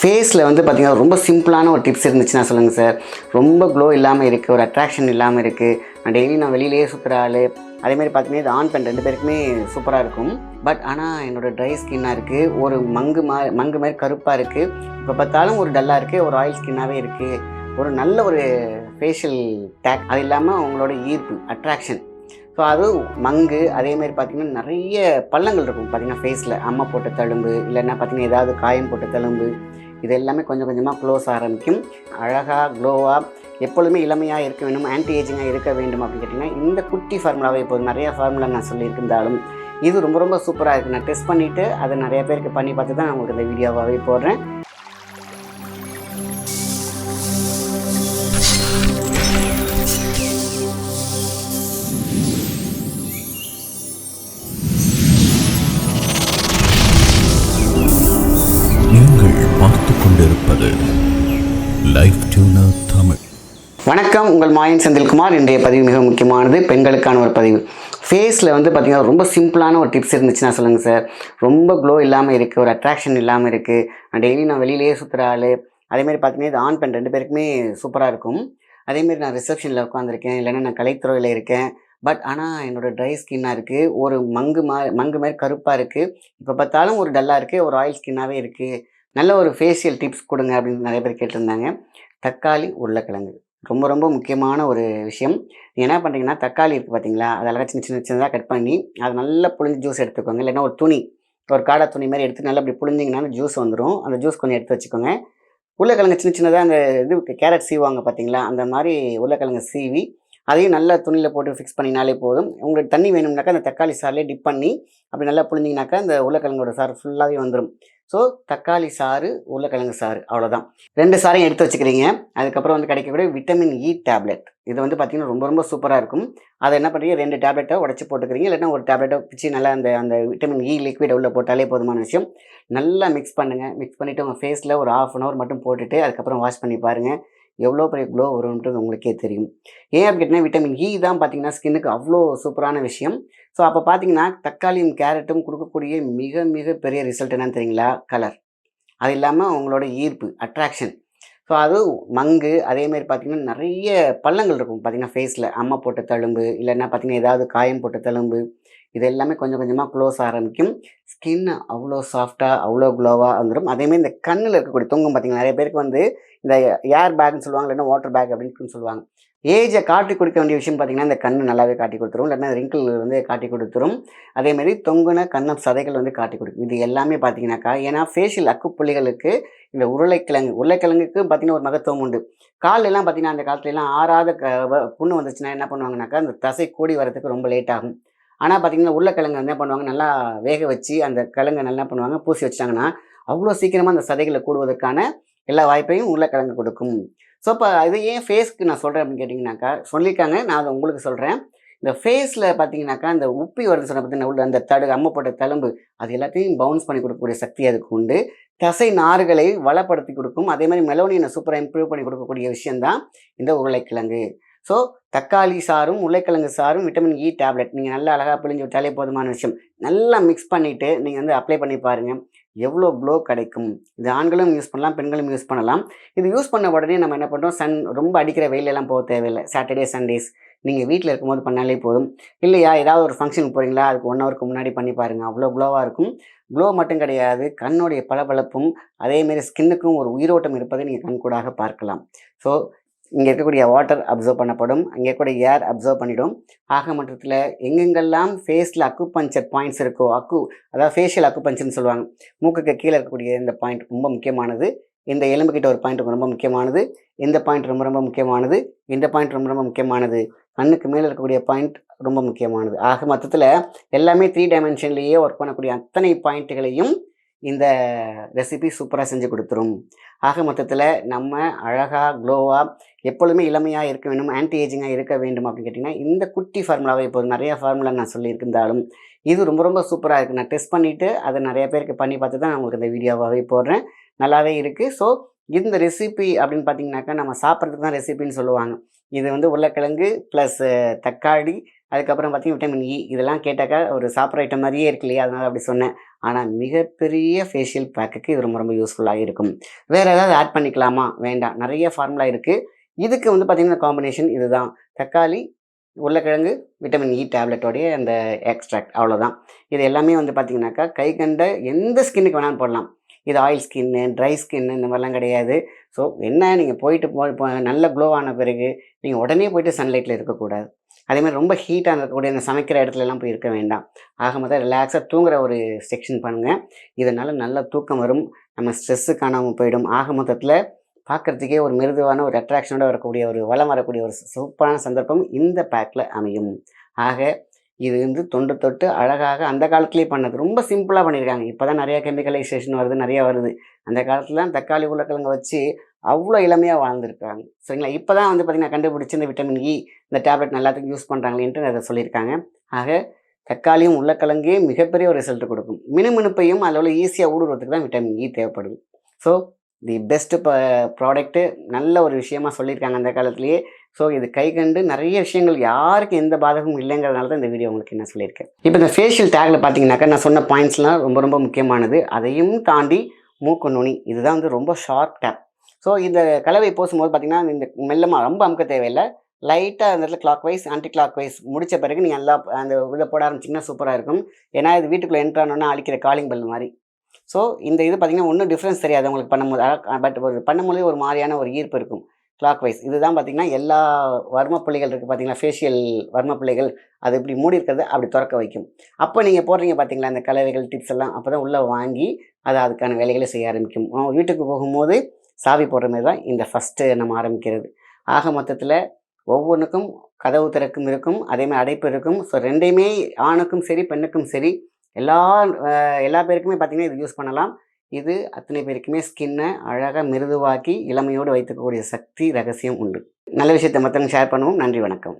ஃபேஸில் வந்து பார்த்திங்கன்னா ரொம்ப சிம்பிளான ஒரு டிப்ஸ் இருந்துச்சுன்னா சொல்லுங்கள் சார் ரொம்ப க்ளோ இல்லாமல் இருக்குது ஒரு அட்ராக்ஷன் இல்லாமல் இருக்குது நான் டெய்லி நான் வெளியிலேயே சுற்றுற ஆள். அதேமாதிரி பார்த்தீங்கன்னா இது ஆன் பெண் ரெண்டு பேருக்குமே சூப்பராக இருக்கும். பட் ஆனால் என்னோடய ட்ரை ஸ்கின்னாக இருக்குது ஒரு மங்கு மா மங்கு மாதிரி கருப்பாக இருக்குது இப்போ பார்த்தாலும் ஒரு டல்லாக இருக்குது ஒரு ஆயில் ஸ்கின்னாகவே இருக்குது ஒரு நல்ல ஒரு ஃபேஷியல் டேக் அது இல்லாமல் அவங்களோட ஈர்ப்பு அட்ராக்ஷன் ஸோ அது மங்கு அதேமாதிரி பார்த்திங்கன்னா நிறைய பள்ளங்கள் இருக்கும். பார்த்திங்கன்னா ஃபேஸில் அம்மா போட்ட தழும்பு இல்லைன்னா பார்த்தீங்கன்னா ஏதாவது காயம் போட்ட தழும்பு இது எல்லாமே கொஞ்சம் கொஞ்சமாக க்ளோஸ் ஆரம்பிக்கும். அழகாக க்ளோவாக எப்பொழுதுமே இளமையாக இருக்க வேண்டும் ஆன்டி ஏஜிங்காக இருக்க வேண்டும் அப்படின்னு கேட்டிங்கன்னா இந்த குட்டி ஃபார்முலாவை இப்போது நிறைய ஃபார்முலா நான் சொல்லியிருந்தாலும் இது ரொம்ப ரொம்ப சூப்பராக இருக்குது நான் டெஸ்ட் பண்ணிவிட்டு அதை நிறைய பேருக்கு பண்ணி பார்த்து தான் நான் உங்களுக்கு இந்த வீடியோவாகவே போடுறேன். கொண்டிருப்பது லைஃப் டியூனர் தமிழ். வணக்கம் உங்கள் மாயன் செந்தில்குமார். இன்றைய பதிவு மிக முக்கியமானது பெண்களுக்கான ஒரு பதிவு. ஃபேஸில் வந்து பார்த்திங்கன்னா ரொம்ப சிம்பிளான ஒரு டிப்ஸ் இருந்துச்சுன்னா சொல்லுங்கள் சார் ரொம்ப க்ளோ இல்லாமல் இருக்குது ஒரு அட்ராக்ஷன் இல்லாமல் இருக்குது நான் டெய்லி நான் வெளியிலேயே சுற்றுற ஆள். அதேமாதிரி பார்த்தீங்கன்னா இது ஆண் பெண் ரெண்டு பேருக்குமே சூப்பராக இருக்கும். அதேமாரி நான் ரிசப்ஷனில் உட்காந்துருக்கேன் இல்லைன்னா நான் கலைத்துறையில் இருக்கேன். பட் ஆனால் என்னோடய ட்ரை ஸ்கின்னாக இருக்குது ஒரு மங்கு மா மங்கு மாதிரி கருப்பாக இருக்குது இப்போ பார்த்தாலும் ஒரு டல்லாக இருக்குது ஒரு ஆயில் ஸ்கின்னாகவே இருக்குது நல்ல ஒரு ஃபேஷியல் டிப்ஸ் கொடுங்க அப்படின்னு நிறைய பேர் கேட்டிருந்தாங்க. தக்காளி உருளைக்கிழங்கு. ரொம்ப ரொம்ப முக்கியமான ஒரு விஷயம். நீங்கள் என்ன பண்ணுறீங்கன்னா தக்காளி இருக்குது பார்த்தீங்களா அதை அழகாக சின்ன சின்ன சின்னதாக கட் பண்ணி அதை நல்லா புழிஞ்சு ஜூஸ் எடுத்துக்கோங்க. இல்லைன்னா ஒரு துணி ஒரு காடா துணி மாதிரி எடுத்து நல்லா அப்படி புழிஞ்சிங்கன்னா அந்த ஜூஸ் வந்துடும் அந்த ஜூஸ் கொஞ்சம் எடுத்து வச்சுக்கோங்க. உருளைக்கிழங்கு சின்ன சின்னதாக அந்த இது கேரட் சீவாங்க பார்த்தீங்களா அந்த மாதிரி உருளைக்கிழங்கு சீவி அதையும் நல்லா துணியில் போட்டு ஃபிக்ஸ் பண்ணினாலே போதும். உங்களுக்கு தண்ணி வேணும்னாக்கா அந்த தக்காளி சாறிலே டிப் பண்ணி அப்படி நல்லா புழிஞ்சிங்கனாக்கா அந்த உருளைக்கிழங்கோட சாறு ஃபுல்லாகவே வந்துடும் ஸோ தக்காளி சாறு உருளைக்கிழங்கு சாறு அவ்வளோதான் ரெண்டு சாரையும் எடுத்து வச்சுக்கிறீங்க. அதுக்கப்புறம் வந்து கிடைக்கக்கூடிய விட்டமின் இ டேப்லெட் இது வந்து பார்த்திங்கன்னா ரொம்ப ரொம்ப சூப்பராக இருக்கும். அதை என்ன பண்ணுறீங்க ரெண்டு டேப்லெட்டை உடச்சி போட்டுக்கிறீங்க. இல்லைன்னா ஒரு டேப்லெட்டை பிச்சு நல்லா அந்த அந்த விட்டமின் இ லிக்விட் உள்ள போட்டாலே போதுமான விஷயம். நல்லா மிக்ஸ் பண்ணுங்கள் மிக்ஸ் பண்ணிவிட்டு உங்கள் ஃபேஸில் ஒரு ஆஃப் அன் ஹவர் மட்டும் போட்டுட்டு அதுக்கப்புறம் வாஷ் பண்ணி பாருங்கள் எவ்வளோ பெரிய க்ளோ வரும்ன்றது உங்களுக்கே தெரியும். ஏன் அப்படின்னு கேட்டிங்கன்னா விட்டமின் இ e தான் பார்த்தீங்கன்னா ஸ்கின்னுக்கு அவ்வளோ சூப்பரான விஷயம். ஸோ அப்போ பார்த்தீங்கன்னா தக்காளியும் கேரட்டும் கொடுக்கக்கூடிய மிக மிக பெரிய ரிசல்ட் என்னன்னு தெரியுங்களா? கலர் அது இல்லாமல் உங்களோட ஈர்ப்பு அட்ராக்ஷன் ஸோ அது மங்கு அதேமாதிரி பார்த்திங்கன்னா நிறைய பள்ளங்கள் இருக்கும். பார்த்தீங்கன்னா ஃபேஸில் அம்மா போட்ட தழும்பு இல்லைன்னா பார்த்தீங்கன்னா ஏதாவது காயம் போட்ட தழும்பு இது எல்லாமே கொஞ்சம் கொஞ்சமாக க்ளோஸ் ஆரம்பிக்கும். ஸ்கின் அவ்வளோ சாஃப்டாக அவ்வளோ க்ளோவாக வந்துடும் அதேமாதிரி இந்த கண்ணில் இருக்கக்கூடிய தொங்கும் பார்த்தீங்கன்னா நிறைய பேருக்கு வந்து இந்த ஏர் பேக்னு சொல்லுவாங்க இல்லைன்னா வாட்டர் பேக் அப்படின்னு சொல்லுவாங்க. ஏஜை காட்டி கொடுக்க வேண்டிய விஷயம் பார்த்தீங்கன்னா இந்த கண்ணு நல்லாவே காட்டி கொடுத்துரும். இல்லைன்னா ரிங்கிள் வந்து காட்டி கொடுத்துரும். அதேமாரி தொங்குன கண்ணம் சதைகள் வந்து காட்டி கொடுக்கும். இது எல்லாமே பார்த்தீங்கன்னாக்கா ஏன்னா ஃபேஷியல் அக்குப்புள்ளிகளுக்கு இந்த உருளைக்கிழங்கு உருளைக்கிழங்குக்கு பார்த்தீங்கன்னா ஒரு மகத்துவம் உண்டு. கால் பார்த்திங்கன்னா பார்த்தீங்கன்னா அந்த காலத்துலலாம் ஆறாத க வ- புண்ணு வந்துச்சுன்னா என்ன பண்ணுவாங்கனாக்கா அந்த தசை கூடி வரதுக்கு ரொம்ப லேட் ஆகும். ஆனால் பார்த்தீங்கன்னா உருளைக்கிழங்கு என்ன பண்ணுவாங்க? நல்லா வேக வச்சு அந்த கிழங்கு நல்லா பண்ணுவாங்க? பூசி வச்சிட்டாங்கன்னா அவ்வளோ சீக்கிரமாக அந்த சதைகளை கூடுவதற்கான எல்லா வாய்ப்பையும் உருளைக்கிழங்கு கொடுக்கும். ஸோ இப்போ இது ஏன் ஃபேஸ்க்கு நான் சொல்கிறேன் அப்படின்னு கேட்டிங்கனாக்கா சொல்லியிருக்காங்க. நான் அதை உங்களுக்கு சொல்கிறேன் இந்த ஃபேஸில் பார்த்தீங்கன்னாக்கா இந்த உப்பி வருது சொன்ன பார்த்தீங்கன்னா உள்ள அந்த தடு அம்மை போட்ட தழும்பு அது எல்லாத்தையும் பவுன்ஸ் பண்ணி கொடுக்கக்கூடிய சக்தி அதுக்கு உண்டு. தசை நார்களை வளப்படுத்தி கொடுக்கும். அதே மாதிரி மெலோனியனை சூப்பராக இம்ப்ரூவ் பண்ணி கொடுக்கக்கூடிய விஷயந்தான் இந்த உருளைக்கிழங்கு. ஸோ தக்காளி சாரும் உருளைக்கிழங்கு சாரும் விட்டமின் இ e டேப்லெட் நீங்கள் நல்லா அழகாக பிழிஞ்சு விட்டாலே போதுமான விஷயம். நல்லா மிக்ஸ் பண்ணிவிட்டு நீங்கள் வந்து அப்ளை பண்ணி பாருங்கள் எவ்வளோ க்ளோ கிடைக்கும். இது ஆண்களும் யூஸ் பண்ணலாம் பெண்களும் யூஸ் பண்ணலாம். இது யூஸ் பண்ண உடனே நம்ம என்ன பண்ணுறோம் சன் ரொம்ப அடிக்கிற வெயிலெல்லாம் போக தேவையில்லை. சாட்டர்டே சண்டேஸ் நீங்கள் வீட்டில் இருக்கும்போது பண்ணாலே போதும். இல்லையா? ஏதாவது ஒரு ஃபங்க்ஷனுக்கு போகிறீங்களா அதுக்கு ஒன் ஹவருக்கு முன்னாடி பண்ணி பாருங்கள் அவ்வளோ க்ளோவாக இருக்கும். க்ளோ மட்டும் கிடையாது. கண்ணுடைய பளபளப்பும் அதேமாரி ஸ்கின்னுக்கும் ஒரு உயிரோட்டம் இருப்பதை நீங்கள் கண்கூடாக பார்க்கலாம். ஸோ இங்கே இருக்கக்கூடிய வாட்டர் அப்சர்வ் பண்ணப்படும். அங்கே இருக்கக்கூடிய ஏர் அப்சர்வ் பண்ணிடும். ஆக மட்டத்தில் எங்கெங்கெல்லாம் ஃபேஸில் அக்குபஞ்சர் பாயிண்ட்ஸ் இருக்கோ அக்கு அதாவது ஃபேஷியல் அக்குபஞ்சர்னு சொல்லுவாங்க. மூக்குக்கு கீழே இருக்கக்கூடிய இந்த பாயிண்ட் ரொம்ப முக்கியமானது. இந்த எலும்புக்கிட்ட ஒரு பாயிண்ட் ரொம்ப முக்கியமானது. இந்த பாயிண்ட் ரொம்ப ரொம்ப முக்கியமானது. இந்த பாயிண்ட் ரொம்ப ரொம்ப முக்கியமானது. கண்ணுக்கு மேலே இருக்கக்கூடிய பாயிண்ட் ரொம்ப முக்கியமானது. ஆக மொத்தத்தில் எல்லாமே த்ரீ டைமென்ஷன்லேயே ஒர்க் பண்ணக்கூடிய அத்தனை பாயிண்ட்டுகளையும் இந்த ரெசிபி சூப்பராக செஞ்சு கொடுத்துரும். ஆக மொத்தத்தில் நம்ம அழகாக க்ளோவாக எப்பொழுதுமே இளமையாக இருக்க வேண்டும் ஆன்டி ஏஜிங்காக இருக்க வேண்டும் அப்படின்னு கேட்டிங்கன்னா இந்த குட்டி ஃபார்முலாவை இப்போ நிறைய ஃபார்முலா நான் சொல்லியிருந்தாலும் இது ரொம்ப ரொம்ப சூப்பராக இருக்குது நான் டெஸ்ட் பண்ணிவிட்டு அதை நிறைய பேருக்கு பண்ணி பார்த்து தான் நான் உங்களுக்கு இந்த வீடியோவாகவே போடுறேன். நல்லாவே இருக்குது ஸோ இந்த ரெசிபி அப்படின்னு பார்த்தீங்கன்னாக்கா நம்ம சாப்பிட்றதுக்கு தான் ரெசிபின்னு சொல்லுவாங்க. இது வந்து உருளைக்கிழங்கு ப்ளஸ் தக்காளி அதுக்கப்புறம் பார்த்தீங்கன்னா விட்டமின் இ e இதெல்லாம் கேட்டாக்கா ஒரு சாப்பிட்ற ஐட்டம் மாதிரியே இருக்கு இல்லையா? அதனால் அப்படி சொன்னேன். ஆனால் மிகப்பெரிய ஃபேஷியல் பேக்குக்கு இது ரொம்ப ரொம்ப யூஸ்ஃபுல்லாக இருக்கும். வேறு ஏதாவது ஆட் பண்ணிக்கலாமா? வேண்டாம். நிறைய ஃபார்முலா இருக்குது இதுக்கு வந்து பார்த்திங்கன்னா காம்பினேஷன் இதுதான். தக்காளி உருளைக்கிழங்கு விட்டமின் இ டேப்லெட்டோடைய அந்த எக்ஸ்ட்ராக்ட் அவ்வளோதான் இது எல்லாமே வந்து பார்த்திங்கனாக்கா கை கண்ட எந்த ஸ்கின்னுக்கு வேணாலும் போடலாம். இது ஆயில் ஸ்கின்னு ட்ரை ஸ்கின்னு இந்த மாதிரிலாம் கிடையாது. ஸோ என்ன நீங்கள் போயிட்டு போ இப்போ நல்ல க்ளோ ஆன பிறகு நீங்கள் உடனே போயிட்டு சன்லைட்டில் இருக்கக்கூடாது. அதேமாதிரி ரொம்ப ஹீட்டாக இருக்கக்கூடிய அந்த சமைக்கிற இடத்துலலாம் போய் இருக்க வேண்டாம். ஆக மொத்தம் ரிலாக்ஸாக தூங்குற ஒரு செக்ஷன் பண்ணுங்கள் இதனால் நல்ல தூக்கம் வரும் நம்ம ஸ்ட்ரெஸ்ஸு காணாமல் போயிடும். ஆக மொத்தத்தில் பார்க்குறதுக்கே ஒரு மிருதுவான ஒரு அட்ராக்ஷனோட வரக்கூடிய ஒரு வளம் வரக்கூடிய ஒரு சூப்பரான சந்தர்ப்பம் இந்த பேக்கில் அமையும். ஆக இது வந்து தொண்டு தொட்டு அழகாக அந்த காலத்துலேயே பண்ணது. ரொம்ப சிம்பிளாக பண்ணியிருக்காங்க. இப்போ தான் நிறையா கெமிக்கலைசேஷன் வருது நிறையா வருது. அந்த காலத்துலலாம் தக்காளி உருளைக்கிழங்க வச்சு அவ்வளோ இளமையாக வாழ்ந்துருக்காங்க சரிங்களா? இப்போ தான் வந்து பார்த்திங்கன்னா கண்டுபிடிச்சி இந்த விட்டமின் இ e, இந்த டேப்லெட் எல்லாத்துக்கும் யூஸ் பண்ணுறாங்களேன்ட்டு அதை சொல்லியிருக்காங்க. ஆக தக்காளியும் உருளைக்கிழங்கே மிகப்பெரிய ஒரு ரிசல்ட் கொடுக்கும். மினுமினுப்பையும் அதில் ஈஸியாக ஊடுருவதுக்கு தான் விட்டமின் இ e தேவைப்படுது. ஸோ தி பெஸ்ட்டு இப்போ ப்ராடக்ட்டு நல்ல ஒரு விஷயமா சொல்லியிருக்காங்க அந்த காலத்துலேயே. ஸோ இது கை கண்டு நிறைய விஷயங்கள் யாருக்கும் எந்த பாதகமும் இல்லைங்கிறதுனால தான் இந்த வீடியோ உங்களுக்கு என்ன சொல்லியிருக்கேன். இப்போ இந்த ஃபேஷியல் டேக்கில் பார்த்தீங்கன்னாக்கா நான் சொன்ன பாயிண்ட்ஸ்லாம் ரொம்ப ரொம்ப முக்கியமானது. அதையும் தாண்டி மூக்கு நுனி இதுதான் வந்து ரொம்ப ஷார்ப் டேப் ஸோ இந்த கலவை போசும்போது பார்த்தீங்கன்னா இந்த மெல்லமாக ரொம்ப அமுக்க தேவையில்லை. லைட்டாக அந்த இடத்துல clockwise anticlockwise முடித்த பிறகு நீங்கள் எல்லா அந்த உள்ள போட ஆரம்பிச்சிங்கன்னா சூப்பராக இருக்கும். ஏன்னா இது வீட்டுக்குள்ளே என்ட்ரானோன்னா அழிக்கிற காலிங் பெல் மாதிரி. ஸோ இந்த இது பார்த்தீங்கன்னா ஒன்றும் டிஃப்ரென்ஸ் தெரியாது. உங்களுக்கு பண்ணும்போது பட் ஒரு பண்ணும்போதே ஒரு மாதிரியான ஒரு ஈர்ப்பு இருக்கும். கிளாக் வைஸ் இதுதான் பார்த்திங்கன்னா எல்லா வர்ம இருக்குது பார்த்தீங்கன்னா ஃபேஷியல் வர்ம அது இப்படி மூடி இருக்கிறத அப்படி திறக்க வைக்கும். அப்போ நீங்கள் போடுறீங்க பார்த்தீங்களா அந்த கலவைகள் டிப்ஸ் எல்லாம் அப்போ தான் உள்ளே வாங்கி அதை அதுக்கான வேலைகளை செய்ய ஆரம்பிக்கும். வீட்டுக்கு போகும்போது சாவி போடுற மாதிரி தான் இந்த ஃபஸ்ட்டு நம்ம ஆரம்பிக்கிறது. ஆக மொத்தத்தில் ஒவ்வொன்றுக்கும் கதவு திறக்கும் இருக்கும். அதேமாதிரி அடைப்பு இருக்கும். ஸோ ரெண்டையுமே ஆணுக்கும் சரி பெண்ணுக்கும் சரி எல்லா எல்லா பேருக்குமே பார்த்தீங்கன்னா இது யூஸ் பண்ணலாம். இது அத்தனை பேருக்குமே ஸ்கின்னை அழகாக மிருதுவாக்கி இளமையோடு வைத்துக்கக்கூடிய சக்தி ரகசியம் உண்டு. நல்ல விஷயத்தை மற்றவங்க ஷேர் பண்ணுவோம். நன்றி வணக்கம்.